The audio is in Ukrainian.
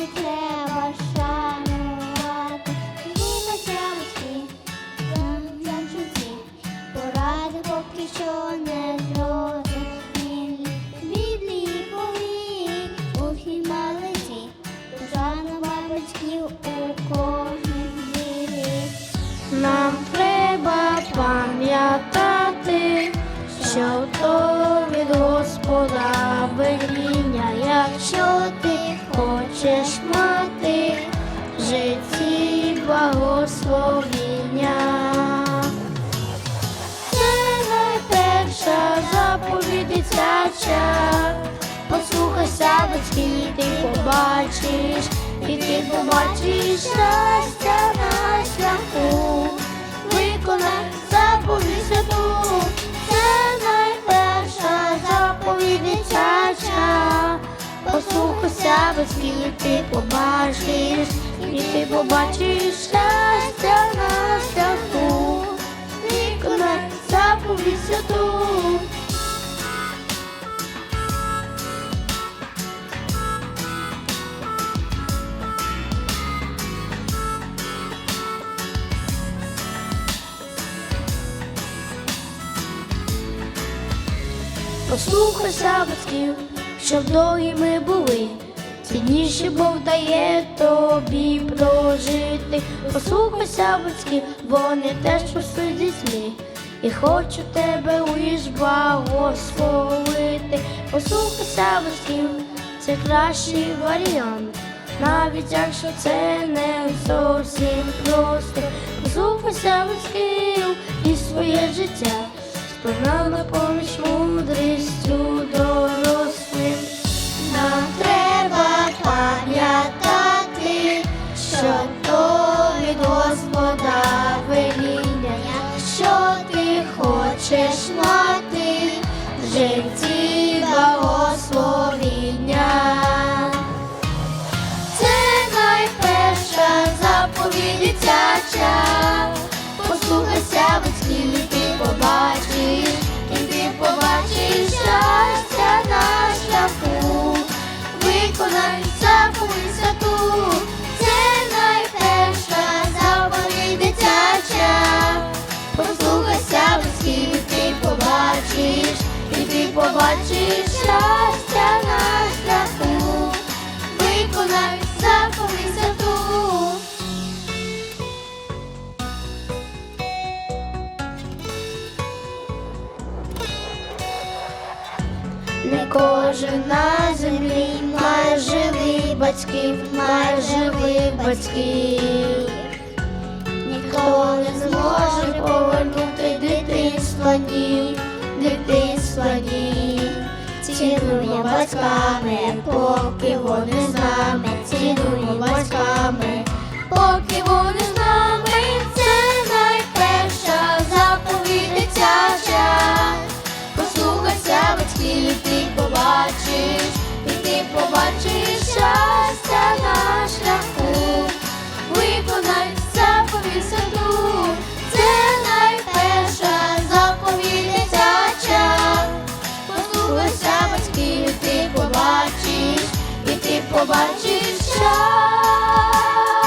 Справді треба шанувати Діти тямочки, замчуці, поради поки що не зрозуміли. Біблі пові у хімалиці, Шанова батьків у кожній ділі. Нам треба пам'ятати, що то від Господа хочеш мати в житті благословіння. Це найперша заповідь дитяча. Послухайся батьків, ти побачиш, і ти побачиш щастя на шляху. Виконай І ти побачиш, і ти побачиш щастя на шляху. Виконай заповідь святу. Послухайся батьків, щоб довгі ми були. Цінніше Бог дає тобі прожити. Послухайся батьків, вони теж ростуть з дітьми. І хочу тебе лиш благословити. Послухайся батьків, це кращий варіант. Навіть якщо це не зовсім просто. Послухайся батьків і своє життя. Спогнали поміч мудрістю в Кожен на землі має живих батьків, май живих батьків. Ніхто не зможе повернути дитинство ні, дитинства ні. Цінуємо батьками, поки вони з нами, цінуємо батьками, казки ти побачиш, і ти побачиш. щастя.